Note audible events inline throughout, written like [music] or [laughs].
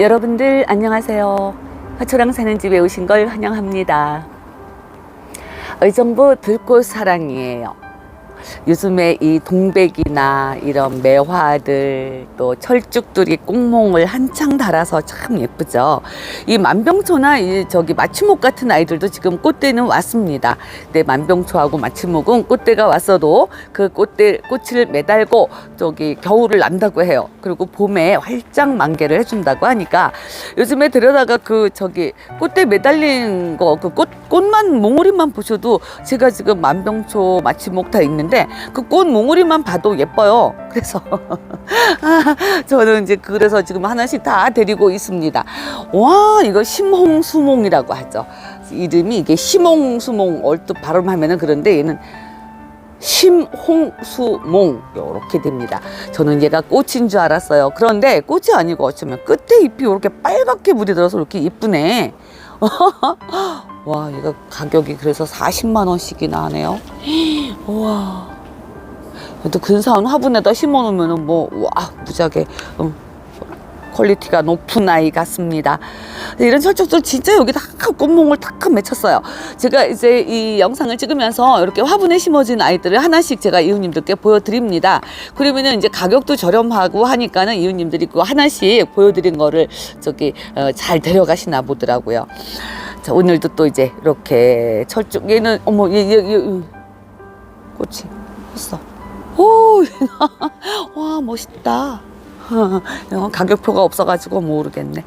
여러분들 안녕하세요. 화초랑 사는 집에 오신 걸 환영합니다. 의정부 들꽃 사랑이에요. 요즘에 이 동백이나 이런 매화들 또 철쭉들이 꽁몽을 한창 달아서 참 예쁘죠. 이 만병초나 이 저기 마취목 같은 아이들도 지금 꽃대는 왔습니다. 근데 만병초하고 마취목은 꽃대가 왔어도 그 꽃대 꽃을 매달고 저기 겨울을 난다고 해요. 그리고 봄에 활짝 만개를 해준다고 하니까 요즘에 들여다가 그 저기 꽃대 매달린 거 그 꽃 꽃만 몽우리만 보셔도 제가 지금 만병초 마취목 다 있는 데 그 꽃 몽우리만 봐도 예뻐요. 그래서 [laughs] 아, 저는 이제 그래서 지금 하나씩 다 데리고 있습니다. 와 이거 심홍수몽이라고 하죠. 이름이 이게 심홍수몽 얼뜻 발음하면은 그런데 얘는 심홍수몽 이렇게 됩니다. 저는 얘가 꽃인 줄 알았어요. 그런데 꽃이 아니고 어쩌면 끝에 잎이 이렇게 빨갛게 물이 들어서 이렇게 이쁘네. [laughs] 와, 얘가 가격이 그래서 40만 원씩이나 하네요. [gasps] 우와. 또 근사한 화분에다 심어놓으면은 뭐, 와, 무지하게, 음, 퀄리티가 높은 아이 같습니다. 이런 철쭉들 진짜 여기 다 꽃몽을 탁 맺혔어요. 제가 이제 이 영상을 찍으면서 이렇게 화분에 심어진 아이들을 하나씩 제가 이웃님들께 보여드립니다. 그러면은 이제 가격도 저렴하고 하니까는 이웃님들이 그 하나씩 보여드린 거를 저기 어, 잘 데려가시나 보더라고요. 자, 오늘도 또 이제 이렇게 철쭉 얘는 어머 얘, 얘, 얘, 얘 꽃이 폈어. 오, [laughs] 와 멋있다. [laughs] 어, 가격표가 없어가지고 모르겠네.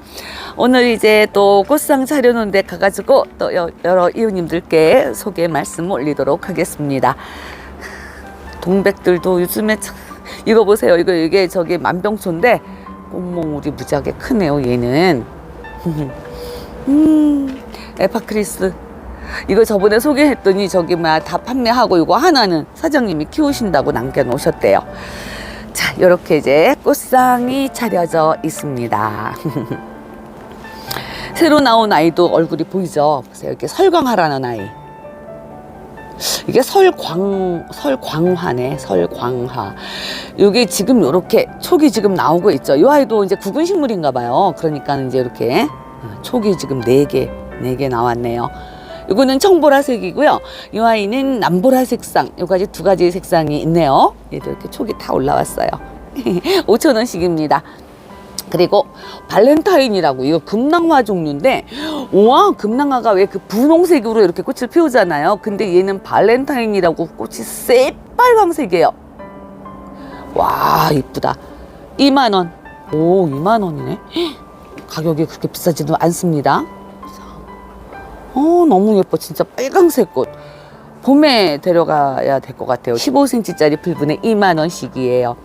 오늘 이제 또 꽃상 차려놓은 데 가가지고 또 여- 여러 이웃님들께 소개 말씀 올리도록 하겠습니다. 동백들도 요즘에 참 이거 보세요. 이거 이게 저기 만병초인데 꽃몽울이 무지하게 크네요. 얘는. [laughs] 음, 에파크리스. 이거 저번에 소개했더니 저기 뭐야 다 판매하고 이거 하나는 사장님이 키우신다고 남겨놓으셨대요. 자, 이렇게 이제 꽃상이 차려져 있습니다. [laughs] 새로 나온 아이도 얼굴이 보이죠? 보세요. 이렇게 설광하라는 아이. 이게 설광, 설광화네, 설광화. 이게 지금 이렇게 촉이 지금 나오고 있죠. 이 아이도 이제 구근 식물인가 봐요. 그러니까 이제 이렇게 촉이 지금 네개 네 개 나왔네요. 이거는 청보라색이고요. 이 아이는 남보라 색상, 요까지 두 가지 색상이 있네요. 얘도 이렇게 촉이 다 올라왔어요. [laughs] 5,000원씩입니다. 그리고 발렌타인이라고 이거 금낭화 종류인데 와 금낭화가 왜 그 분홍색으로 이렇게 꽃을 피우잖아요. 근데 얘는 발렌타인이라고 꽃이 새빨강색이에요. 와 이쁘다. 2만 원. 오 2만 원이네. [gasps] 가격이 그렇게 비싸지도 않습니다. 어 너무 예뻐 진짜 빨강색 꽃. 봄에 데려가야 될 것 같아요. 15cm짜리 풀분에 2만 원씩이에요.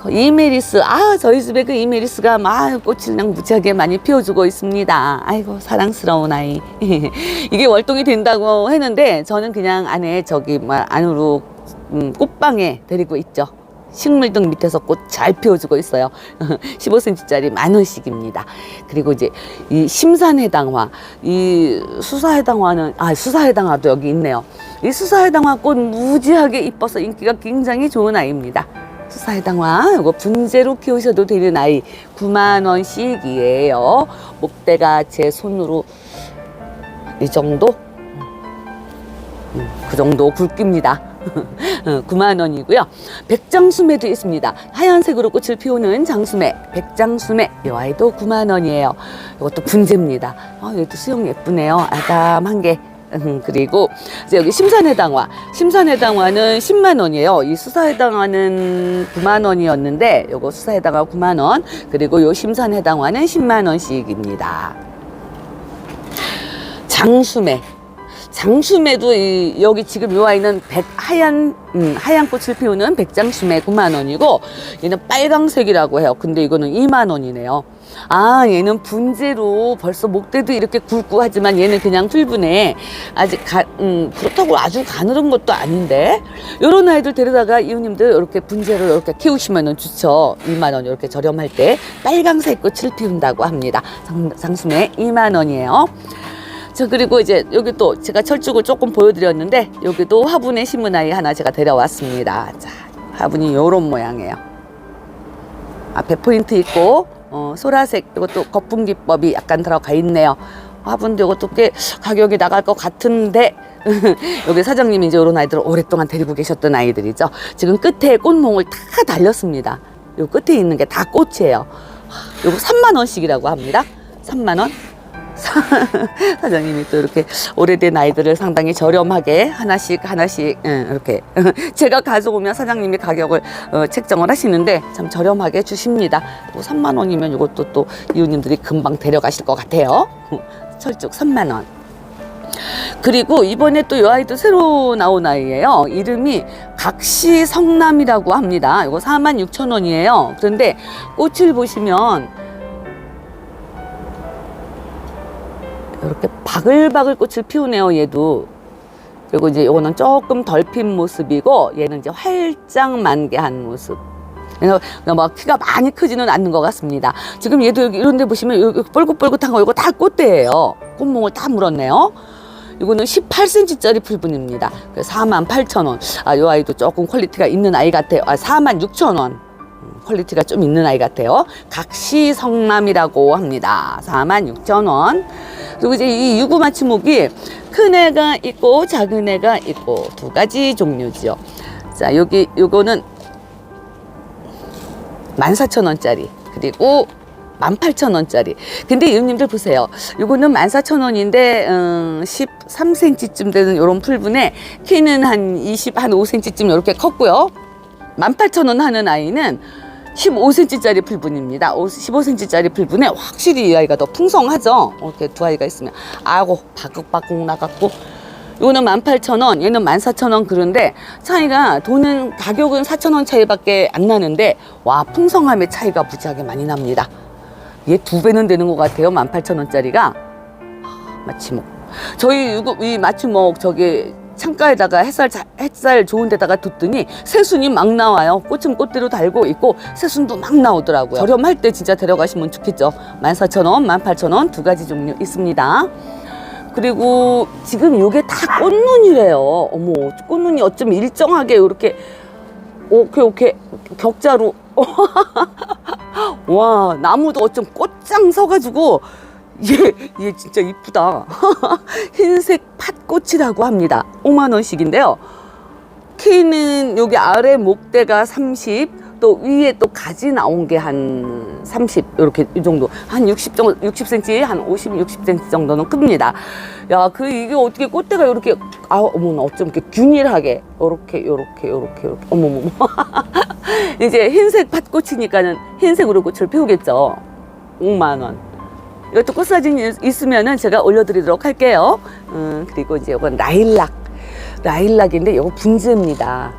그 이메리스 아 저희 집에 그 이메리스가 막 꽃을 그냥 무지하게 많이 피워주고 있습니다 아이고 사랑스러운 아이 [laughs] 이게 월동이 된다고 했는데 저는 그냥 안에 저기 뭐 안으로 음, 꽃방에 데리고 있죠 식물등 밑에서 꽃 잘 피워주고 있어요. [laughs] 15cm짜리 만 원씩입니다. 그리고 이제 이 심산해당화 이 수사해당화는 아 수사해당화도 여기 있네요. 이 수사해당화 꽃 무지하게 이뻐서 인기가 굉장히 좋은 아이입니다. 수사해당화 이거 분재로 키우셔도 되는 아이 9만 원씩이에요. 목대가 제 손으로 이 정도? 음, 그 정도 굵기입니다. 9만 원이고요. 백장수매도 있습니다. 하얀색으로 꽃을 피우는 장수매, 백장수매. 이 아이도 9만 원이에요. 이것도 분재입니다. 아, 얘도 수영 예쁘네요. 아담한 게. 음, 그리고 이제 여기 심산해당화. 심산해당화는 10만 원이에요. 이 수사해당화는 9만 원이었는데 요거 수사해당화 9만 원. 그리고 요 심산해당화는 10만 원씩입니다. 장수매. 장수매도 이, 여기 지금 요 아이는 백, 하얀 음, 하얀 꽃을 피우는 백장수매 9만 원이고 얘는 빨강색이라고 해요. 근데 이거는 2만 원이네요. 아 얘는 분재로 벌써 목대도 이렇게 굵고 하지만 얘는 그냥 풀분에 아직 가, 음, 그렇다고 아주 가늘은 것도 아닌데 요런 아이들 데려다가 이웃님들 이렇게 분재로 이렇게 키우시면 좋죠. 2만 원 이렇게 저렴할 때 빨강색 꽃을 피운다고 합니다. 장, 장수매 2만 원이에요. 자 그리고 이제 여기 또 제가 철쭉을 조금 보여드렸는데 여기도 화분에 심은 아이 하나 제가 데려왔습니다. 자 화분이 요런 모양이에요. 앞에 포인트 있고 어, 소라색 이것도 거품 기법이 약간 들어가 있네요. 화분도 이것도 꽤 가격이 나갈 것 같은데 [laughs] 여기 사장님이 이제 이런 아이들을 오랫동안 데리고 계셨던 아이들이죠. 지금 끝에 꽃몽을 다 달렸습니다. 요 끝에 있는 게 다 꽃이에요. 요거 3만 원씩이라고 합니다. 3만 원. 사장님이 또 이렇게 오래된 아이들을 상당히 저렴하게 하나씩 하나씩 예, 이렇게 [laughs] 제가 가져오면 사장님이 가격을 어, 책정을 하시는데 참 저렴하게 주십니다. 또 3만 원이면 이것도 또 이웃님들이 금방 데려가실 것 같아요. [laughs] 철쭉 3만 원. 그리고 이번에 또 이 아이도 새로 나온 아이예요. 이름이 각시성남이라고 합니다. 이거 4만 6천 원이에요. 그런데 꽃을 보시면 이렇게 바글바글 꽃을 피우네요. 얘도. 그리고 이제 이거는 조금 덜 핀 모습이고 얘는 이제 활짝 만개한 모습. 그래서 뭐 키가 많이 크지는 않는 것 같습니다. 지금 얘도 여기 이런 데 보시면 여기 뻘긋뻘긋한 거 이거 다 꽃대예요. 꽃몽을 다 물었네요. 이거는 18cm짜리 풀분입니다. 4만 8천 원. 아, 이 아이도 조금 퀄리티가 있는 아이 같아요. 아, 4만 6천 원. 음, 퀄리티가 좀 있는 아이 같아요. 각시 성남이라고 합니다. 4만 6천 원. 그리고 이제 이 유구 맞춤목이 큰 애가 있고 작은 애가 있고 두 가지 종류죠. 자, 여기 요거는 14,000원짜리. 그리고 18,000원짜리. 근데 이웃님들 보세요. 요거는 14,000원인데, 음, 13cm쯤 되는 요런 풀분에 키는 한 20, 한 5cm쯤 이렇게 컸고요. 18,000원 하는 아이는 15cm짜리 풀분입니다. 15cm짜리 풀분에 확실히 이 아이가 더 풍성하죠. 이렇게 두 아이가 있으면. 아고, 바극바극 나갔고. 요거는 18,000원, 얘는 14,000원 그런데 차이가 돈은 가격은 4,000원 차이밖에 안 나는데 와 풍성함의 차이가 무지하게 많이 납니다. 얘 두 배는 되는 것 같아요. 18,000원짜리가 마치 뭐 저희 이 맞춤목 저기 창가에다가 햇살 자- 햇살 좋은 데다가 뒀더니 새순이 막 나와요. 꽃은 꽃대로 달고 있고 새순도 막 나오더라고요. 저렴할 때 진짜 데려가시면 좋겠죠. 14,000원, 18,000원 두 가지 종류 있습니다. 그리고 지금 요게 다 꽃눈이래요. 어머, 꽃눈이 어쩜 일정하게 이렇게 오케이 오케이 격자로 [laughs] 와 나무도 어쩜 꽃장 서가지고 얘, 얘 진짜 이쁘다. [laughs] 흰색 팥꽃이라고 합니다. 5만 원씩인데요. 키는 여기 아래 목대가 30, 또 위에 또 가지 나온 게 한 30, 이렇게 이 정도. 한 60 정도, 60cm, 한 50, 60cm 정도는 큽니다. 야, 그 이게 어떻게 꽃대가 이렇게, 아, 어머나, 어쩜 이렇게 균일하게, 요렇게, 요렇게, 요렇게, 요렇게, 어머머머. [laughs] 이제 흰색 팥꽃이니까는 흰색으로 꽃을 피우겠죠. 5만 원. 이것도 꽃 사진 있- 있으면은 제가 올려드리도록 할게요. 음, 그리고 이제 이건 라일락. 라일락인데 이거 분재입니다.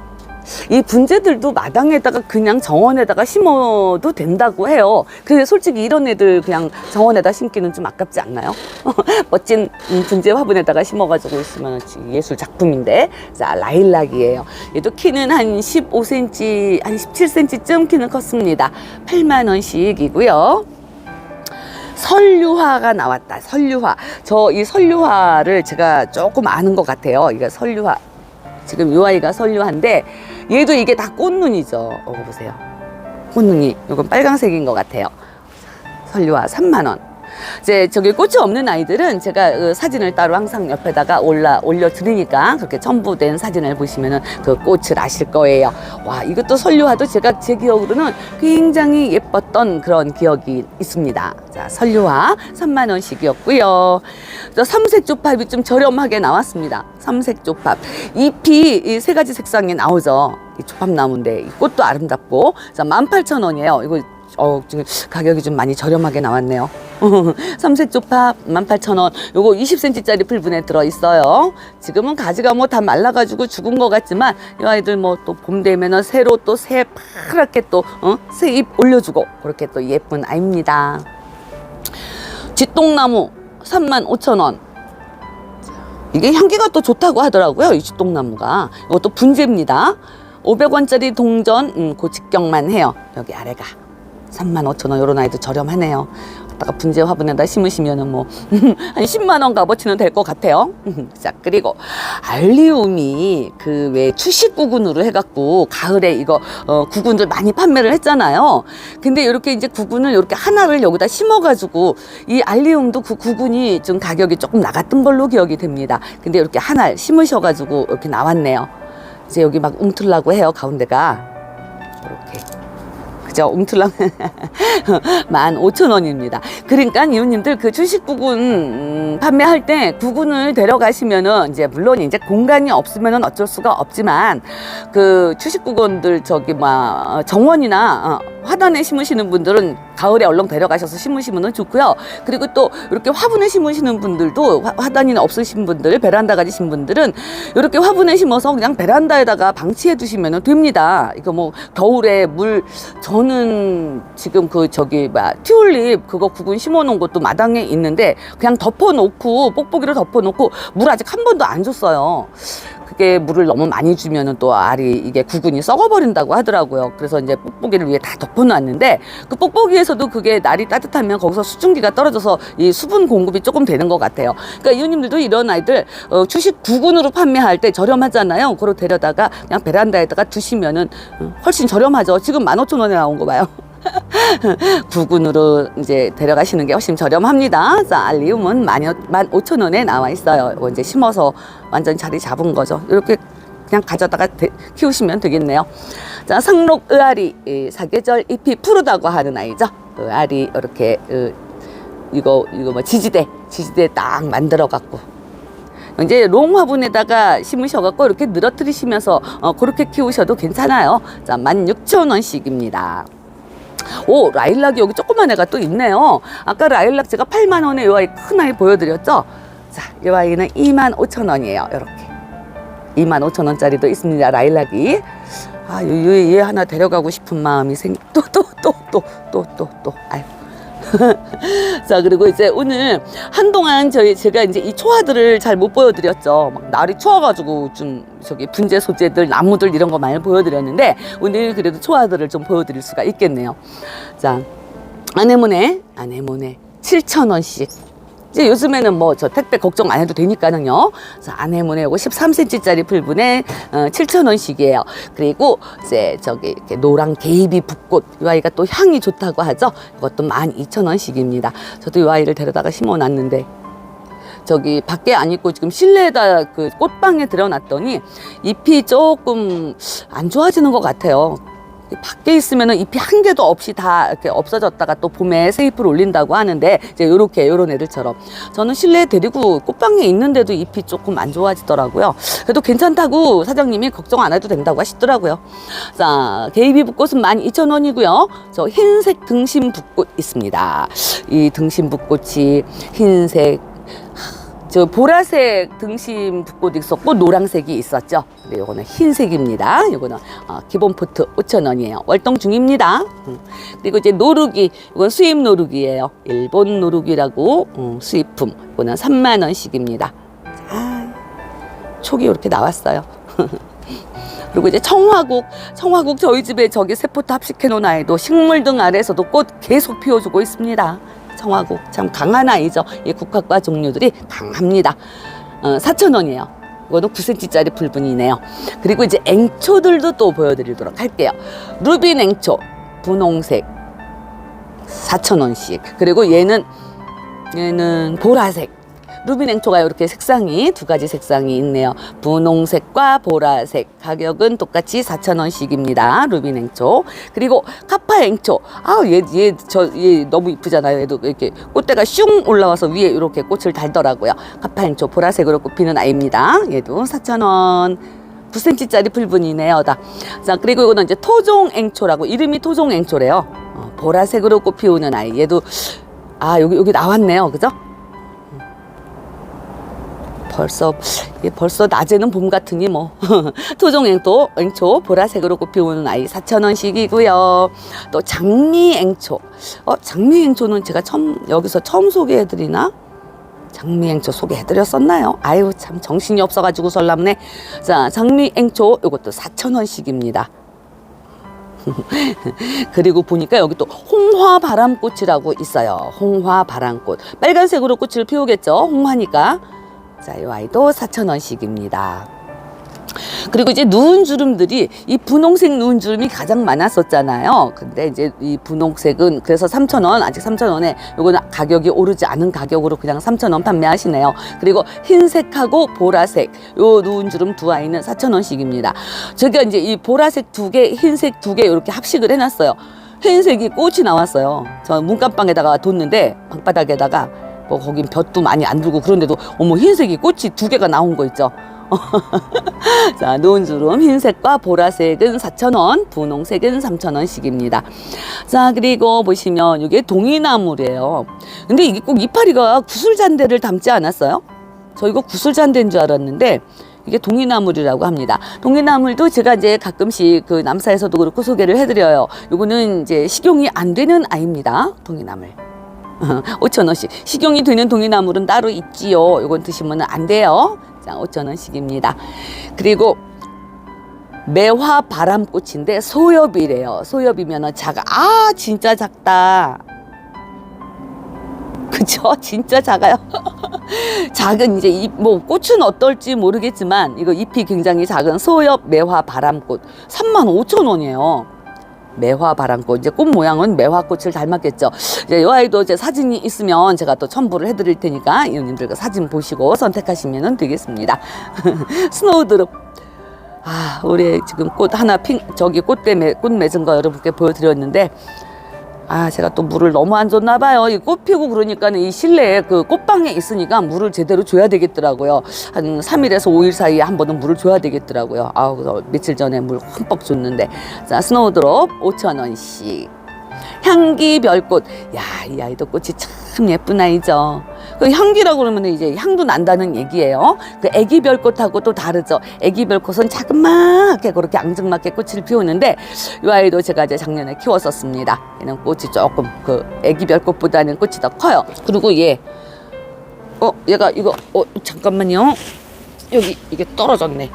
이 분재들도 마당에다가 그냥 정원에다가 심어도 된다고 해요. 근데 솔직히 이런 애들 그냥 정원에다 심기는 좀 아깝지 않나요? [laughs] 멋진 음, 분재 화분에다가 심어가지고 있으면 예술 작품인데. 자, 라일락이에요. 얘도 키는 한 15cm, 한 17cm쯤 키는 컸습니다. 8만원씩이고요. 설유화가 나왔다. 설유화. 저 이 설유화를 제가 조금 아는 것 같아요. 이게 설유화. 지금 요 아이가 설유화인데 얘도 이게 다 꽃눈이죠. 어, 보세요. 꽃눈이. 이건 빨강색인 것 같아요. 설유화 3만 원. 이제 저기 꽃이 없는 아이들은 제가 그 사진을 따로 항상 옆에다가 올라 올려 드리니까 그렇게 첨부된 사진을 보시면은 그 꽃을 아실 거예요. 와 이것도 설유화도 제가 제 기억으로는 굉장히 예뻤던 그런 기억이 있습니다. 자 설유화 3만 원씩이었고요. 또 삼색 조팝이 좀 저렴하게 나왔습니다. 삼색 조팝 잎이 이세 가지 색상이 나오죠. 이 조팝 나무인데 이 꽃도 아름답고 자 18,000원이에요. 이거 어, 지금 가격이 좀 많이 저렴하게 나왔네요. 삼색 조팝 18,000원. 요거 20cm짜리 풀분에 들어있어요. 지금은 가지가 뭐 다 말라가지고 죽은 것 같지만 이 아이들 뭐 또 봄 되면은 새로 또 새 파랗게 또, 어? 새잎 올려주고 그렇게 또 예쁜 아이입니다. 쥐똥나무 35,000원. 이게 향기가 또 좋다고 하더라고요. 이 쥐똥나무가. 이것도 분재입니다. 500원짜리 동전, 음, 그 직경만 해요. 여기 아래가. 3만 5천 원, 요런 아이도 저렴하네요. 갖다가 분재 화분에다 심으시면은 뭐 [laughs] 한 10만 원 값어치는 될 것 같아요. [laughs] 자 그리고 알리움이 그 왜 추식 구근으로 해갖고 가을에 이거 어, 구근들 많이 판매를 했잖아요. 근데 이렇게 이제 구근을 이렇게 하나를 여기다 심어가지고 이 알리움도 그 구근이 좀 가격이 조금 나갔던 걸로 기억이 됩니다. 근데 이렇게 하나 심으셔가지고 이렇게 나왔네요. 이제 여기 막 웅틀라고 해요 가운데가 이렇게. 그죠? 웅틀랑 15,000원입니다. [laughs] 그러니까 이웃님들 그 주식 구근 음, 판매할 때 구근을 데려가시면은 이제 물론 이제 공간이 없으면은 어쩔 수가 없지만 그 주식 구근들 저기 막 정원이나 어, 화단에 심으시는 분들은 가을에 얼렁 데려가셔서 심으시면 좋고요. 그리고 또 이렇게 화분에 심으시는 분들도 화, 화단이나 없으신 분들 베란다 가지신 분들은 이렇게 화분에 심어서 그냥 베란다에다가 방치해 두시면 됩니다. 이거 뭐 겨울에 물 저는 지금 그 저기 막 튤립 그거 구근 심어 놓은 것도 마당에 있는데 그냥 덮어 놓고 뽁뽁이로 덮어 놓고 물 아직 한 번도 안 줬어요. 그게 물을 너무 많이 주면은 또 알이 이게 구근이 썩어버린다고 하더라고요. 그래서 이제 뽁뽁이를 위에 다 덮어놨는데 그 뽁뽁이에서 도 그게 날이 따뜻하면 거기서 수증기가 떨어져서 이 수분 공급이 조금 되는 것 같아요. 그러니까 이웃님들도 이런 아이들 어, 주식 구근으로 판매할 때 저렴하잖아요. 그걸 데려다가 그냥 베란다에다가 두시면은 어, 훨씬 저렴하죠. 지금 15,000원에 나온 거 봐요. [laughs] 구근으로 이제 데려가시는 게 훨씬 저렴합니다. 자, 알리움은 15,000원에 나와 있어요. 이거 이제 심어서 완전 자리 잡은 거죠. 이렇게 그냥 가져다가 데- 키우시면 되겠네요. 자, 상록 의아리 이 사계절 잎이 푸르다고 하는 아이죠. 의아리 이렇게 어, 이거 이거 뭐 지지대 지지대 딱 만들어 갖고 이제 롱 화분에다가 심으셔 갖고 이렇게 늘어뜨리시면서 어, 그렇게 키우셔도 괜찮아요. 자, 16,000원씩입니다. 오, 라일락이 여기 조그만 애가 또 있네요. 아까 라일락 제가 8만 원에 이 아이 큰 아이 보여드렸죠? 자, 이 아이는 2만 5천 원이에요. 이렇게. 2만 5천 원짜리도 있습니다. 라일락이. 아, 요, 요, 얘 하나 데려가고 싶은 마음이 생, 또, 또, 또, 또, 또, 또, 또. 아유. [laughs] 자 그리고 이제 오늘 한동안 저희 제가 이제 이 초화들을 잘 못 보여드렸죠. 막 날이 추워가지고 좀 저기 분재 소재들 나무들 이런 거 많이 보여드렸는데 오늘 그래도 초화들을 좀 보여드릴 수가 있겠네요. 자 아내모네 아내모네 7천 원씩. 이제 요즘에는 뭐 저 택배 걱정 안 해도 되니까는요. 그래서 아내모네 요거 13cm짜리 풀분에 어, 7,000원씩이에요. 그리고 이제 저기 이렇게 노랑 게이비 붓꽃 이 아이가 또 향이 좋다고 하죠. 이것도 12,000원씩입니다. 저도 이 아이를 데려다가 심어 놨는데 저기 밖에 안 있고 지금 실내에다 그 꽃방에 들여놨더니 잎이 조금 안 좋아지는 것 같아요. 밖에 있으면 은 잎이 한 개도 없이 다 이렇게 없어졌다가 또 봄에 새 잎을 올린다고 하는데 이제 요렇게 요런 애들처럼 저는 실내에 데리고 꽃방에 있는데도 잎이 조금 안 좋아지더라고요. 그래도 괜찮다고 사장님이 걱정 안 해도 된다고 하시더라고요. 자, 게이비 붓꽃은 12,000원이고요. 저 흰색 등심 붓꽃 있습니다. 이 등심 붓꽃이 흰색 저 보라색 등심 붓꽃 있었고 노란색이 있었죠. 네, 요거는 흰색입니다. 요거는 어, 기본 포트 5,000원이에요. 월동 중입니다. 음. 그리고 이제 노루기, 이건 수입 노루기예요. 일본 노루기라고 음, 수입품. 이거는 3만 원씩입니다. 아, 촉이 이렇게 나왔어요. [laughs] 그리고 이제 청화국, 청화국 저희 집에 저기 세포트 합식해 놓은 아이도 식물 등 아래에서도 꽃 계속 피워주고 있습니다. 청화국 참 강한 아이죠. 이 국화과 종류들이 강합니다. 어, 4,000원이에요. 이거는 9cm짜리 불분이네요. 그리고 이제 앵초들도 또 보여드리도록 할게요. 루빈 앵초, 분홍색 4,000원씩. 그리고 얘는 얘는 보라색. 루빈 앵초가 이렇게 색상이 두 가지 색상이 있네요. 분홍색과 보라색. 가격은 똑같이 4,000원씩입니다. 루빈 앵초. 그리고 카파 앵초. 아, 얘, 얘, 저, 얘 너무 이쁘잖아요. 얘도 이렇게 꽃대가 슝 올라와서 위에 이렇게 꽃을 달더라고요. 카파 앵초 보라색으로 꽃피는 아이입니다. 얘도 4,000원. 9cm짜리 풀분이네요. 다. 자, 그리고 이거는 이제 토종 앵초라고 이름이 토종 앵초래요. 어, 보라색으로 꽃 피우는 아이. 얘도 아, 여기 여기 나왔네요. 그죠? 벌써 예, 벌써 낮에는 봄 같으니 뭐 [laughs] 토종 앵초 앵초 보라색으로 꽃 피우는 아이 4,000원씩이고요. 또 장미 앵초. 어, 장미 앵초는 제가 처음 여기서 처음 소개해 드리나? 장미앵초 소개해드렸었나요? 아유 참 정신이 없어가지고 설람네. 자 장미앵초 이것도 4,000원씩입니다. [laughs] 그리고 보니까 여기 또 홍화 바람꽃이라고 있어요. 홍화 바람꽃. 빨간색으로 꽃을 피우겠죠. 홍화니까. 자, 이 아이도 4,000원씩입니다. 그리고 이제 누운 주름들이 이 분홍색 누운 주름이 가장 많았었잖아요. 근데 이제 이 분홍색은 그래서 3,000원, 아직 3,000원에 요거는 가격이 오르지 않은 가격으로 그냥 3,000원 판매하시네요. 그리고 흰색하고 보라색 요 누운 주름 두 아이는 4,000원씩입니다. 제가 이제 이 보라색 두 개, 흰색 두 개 이렇게 합식을 해 놨어요. 흰색이 꽃이 나왔어요. 저 문간방에다가 뒀는데 방바닥에다가 뭐 거긴 볕도 많이 안 들고 그런데도 어머 흰색이 꽃이 두 개가 나온 거 있죠. [laughs] 자, 노은 주름 흰색과 보라색은 4,000원, 분홍색은 3,000원씩입니다. 자, 그리고 보시면 이게 동이나물이에요. 근데 이게 꼭 이파리가 구슬잔대를 담지 않았어요? 저 이거 구슬잔대인 줄 알았는데 이게 동이나물이라고 합니다. 동이나물도 제가 이제 가끔씩 그 남사에서도 그렇고 소개를 해드려요. 요거는 이제 식용이 안 되는 아이입니다. 동이나물. [laughs] 5,000원씩. 식용이 되는 동이나물은 따로 있지요. 요건 드시면 안 돼요. 자, 5,000원씩입니다. 그리고 매화 바람꽃인데 소엽이래요. 소엽이면은 작아. 아, 진짜 작다. 그쵸? [laughs] 진짜 작아요. [laughs] 작은 이제 잎, 뭐 꽃은 어떨지 모르겠지만 이거 잎이 굉장히 작은 소엽 매화 바람꽃 35,000원이에요. 매화 바람꽃 이제 꽃 모양은 매화꽃을 닮았겠죠. 이제 이 아이도 이제 사진이 있으면 제가 또 첨부를 해드릴 테니까 이웃님들 그 사진 보시고 선택하시면 되겠습니다. [laughs] 스노우드롭. 아, 올해 지금 꽃 하나 핑 저기 꽃대 매, 꽃 맺은 거 여러분께 보여드렸는데 아, 제가 또 물을 너무 안 줬나 봐요. 이 꽃 피고 그러니까는 이 실내에 그 꽃방에 있으니까 물을 제대로 줘야 되겠더라고요. 한 3일에서 5일 사이에 한 번은 물을 줘야 되겠더라고요. 아우, 그래서 며칠 전에 물 흠뻑 줬는데. 자, 스노우드롭 5,000원씩. 향기 별꽃. 야, 이 아이도 꽃이 참 예쁜 아이죠. 그 향기라고 그러면 이제 향도 난다는 얘기예요. 그 애기 별꽃하고 또 다르죠. 애기 별꽃은 자그맣게 그렇게 앙증맞게 꽃을 피우는데 이 아이도 제가 이제 작년에 키웠었습니다. 얘는 꽃이 조금 그 애기 별꽃보다는 꽃이 더 커요. 그리고 얘, 어, 얘가 이거, 어, 잠깐만요. 여기 이게 떨어졌네.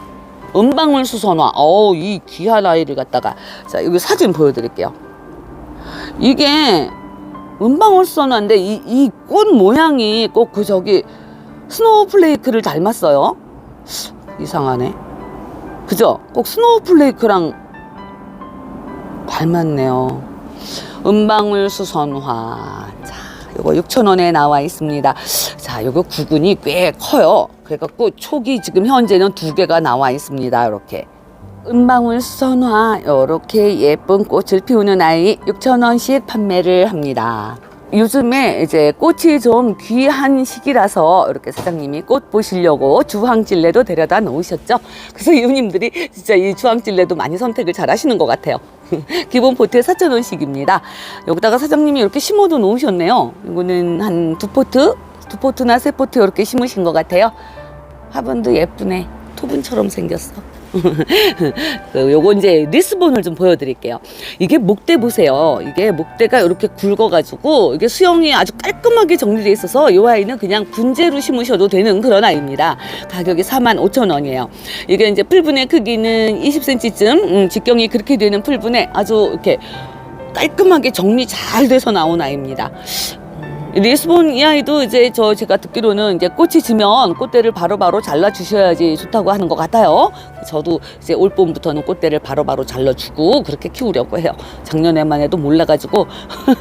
은방울 수선화. 어우, 이 귀한 아이를 갖다가. 자, 여기 사진 보여드릴게요. 이게 은방울 수선화인데 이, 이 꽃 모양이 꼭 그 저기 스노우플레이크를 닮았어요. 이상하네. 그죠? 꼭 스노우플레이크랑 닮았네요. 은방울 수선화. 자, 요거 6,000원에 나와 있습니다. 자, 요거 구근이 꽤 커요. 그래갖고 촉이 지금 현재는 두 개가 나와 있습니다. 이렇게. 은방울 수선화 이렇게 예쁜 꽃을 피우는 아이 6,000원씩 판매를 합니다. 요즘에 이제 꽃이 좀 귀한 시기라서 이렇게 사장님이 꽃 보시려고 주황찔레도 데려다 놓으셨죠. 그래서 이웃님들이 진짜 이 주황찔레도 많이 선택을 잘 하시는 것 같아요. [laughs] 기본 포트에 4,000원씩입니다. 여기다가 사장님이 이렇게 심어도 놓으셨네요. 이거는 한 두 포트, 두 포트나 세 포트 이렇게 심으신 것 같아요. 화분도 예쁘네. 토분처럼 생겼어. [laughs] 그 요거 이제 리스본을 좀 보여드릴게요. 이게 목대 보세요. 이게 목대가 이렇게 굵어가지고 이게 수영이 아주 깔끔하게 정리되어 있어서 이 아이는 그냥 분재로 심으셔도 되는 그런 아이입니다. 가격이 45,000원이에요. 이게 이제 풀분의 크기는 20cm쯤, 음, 직경이 그렇게 되는 풀분에 아주 이렇게 깔끔하게 정리 잘 돼서 나온 아이입니다. 리스본 이 아이도 이제 저 제가 듣기로는 이제 꽃이 지면 꽃대를 바로바로 잘라 주셔야지 좋다고 하는 것 같아요. 저도 이제 올 봄부터는 꽃대를 바로바로 잘라 주고 그렇게 키우려고 해요. 작년에만 해도 몰라가지고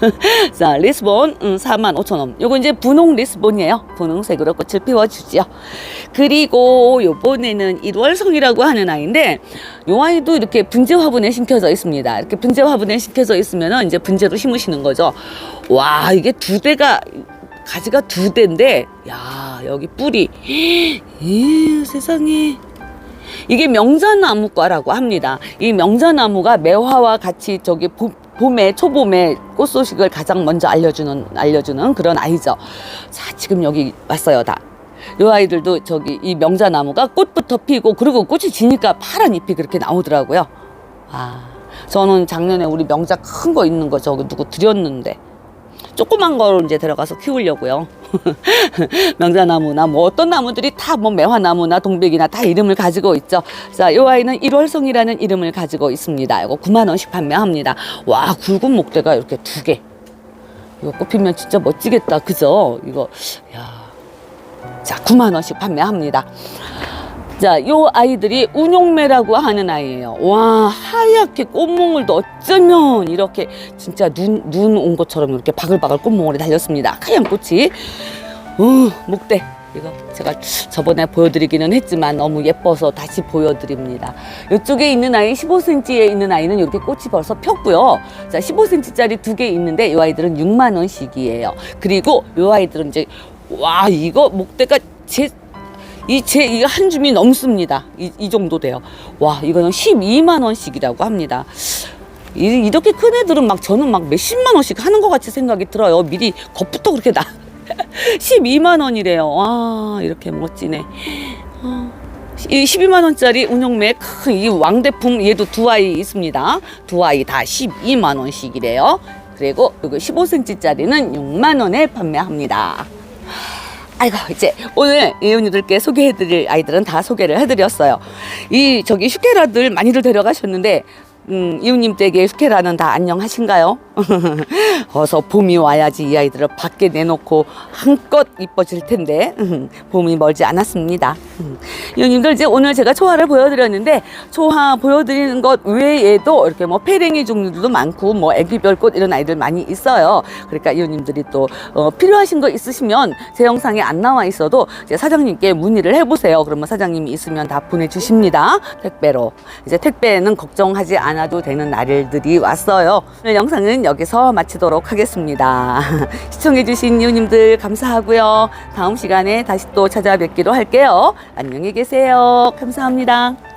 [laughs] 자 리스본 음, 4만 5천 원. 요거 이제 분홍 리스본이에요. 분홍색으로 꽃을 피워주지요. 그리고 요번에는 1월성이라고 하는 아이인데 요 아이도 이렇게 분재 화분에 심겨져 있습니다. 이렇게 분재 화분에 심겨져 있으면은 이제 분재로 심으시는 거죠. 와 이게 두 대가 가지가 두 대인데 야 여기 뿌리 [gasps] 이 세상에 이게 명자나무과라고 합니다. 이 명자나무가 매화와 같이 저기 봄, 봄에 초봄에 꽃 소식을 가장 먼저 알려주는 알려주는 그런 아이죠. 자 지금 여기 왔어요 다. 요 아이들도 저기 이 명자나무가 꽃부터 피고 그리고 꽃이 지니까 파란 잎이 그렇게 나오더라고요. 아 저는 작년에 우리 명자 큰 거 있는 거 저기 누구 드렸는데 조그만 거로 이제 들어가서 키우려고요. [laughs] 명자나무나 뭐 어떤 나무들이 다 뭐 매화나무나 동백이나 다 이름을 가지고 있죠. 자, 이 아이는 일월송이라는 이름을 가지고 있습니다. 이거 9만 원씩 판매합니다. 와, 굵은 목대가 이렇게 두 개. 이거 꽃피면 진짜 멋지겠다. 그죠? 이거 야. 자, 9만 원씩 판매합니다. 자, 요 아이들이 운용매라고 하는 아이예요. 와, 하얗게 꽃몽울도 어쩌면 이렇게 진짜 눈, 눈 온 것처럼 이렇게 바글바글 꽃몽울이 달렸습니다. 하얀 꽃이. 어, 목대. 이거 제가 저번에 보여드리기는 했지만 너무 예뻐서 다시 보여드립니다. 이쪽에 있는 아이 15cm에 있는 아이는 이렇게 꽃이 벌써 폈고요. 자, 15cm짜리 두 개 있는데 이 아이들은 6만 원씩이에요. 그리고 이 아이들은 이제 와 이거 목대가 제 이제 이거 한 줌이 넘습니다. 이, 이 정도 돼요. 와 이거는 12만 원씩이라고 합니다. 이, 이렇게 큰 애들은 막 저는 막 몇십만 원씩 하는 것 같이 생각이 들어요. 미리 겁부터 그렇게 나 [laughs] 12만 원이래요. 와 이렇게 멋지네. 어, 이 12만 원짜리 운영매 큰이 왕대품 얘도 두 아이 있습니다. 두 아이 다 12만 원씩이래요. 그리고 이거 15cm짜리는 6만 원에 판매합니다. 아이고 이제 오늘 이은이들께 소개해드릴 아이들은 다 소개를 해드렸어요. 이 저기 슈케라들 많이들 데려가셨는데 음, 이웃님 댁에 슈케라는 다 안녕하신가요? [laughs] 어서 봄이 와야지 이 아이들을 밖에 내놓고 한껏 이뻐질 텐데 음, [laughs] 봄이 멀지 않았습니다. [laughs] 음. 이웃님들 이제 오늘 제가 초화를 보여드렸는데 초화 보여드리는 것 외에도 이렇게 뭐 페랭이 종류들도 많고 뭐 애기별꽃 이런 아이들 많이 있어요. 그러니까 이웃님들이 또 어, 필요하신 거 있으시면 제 영상에 안 나와 있어도 이제 사장님께 문의를 해보세요. 그러면 사장님이 있으면 다 보내주십니다. 택배로. 이제 택배는 걱정하지 않아도 되는 날들이 왔어요. 오늘 영상 은 여기서 마치도록 하겠습니다. [laughs] 시청해주신 이웃님들 감사하고요. 다음 시간에 다시 또 찾아뵙기로 할게요. 안녕히 계세요. 감사합니다.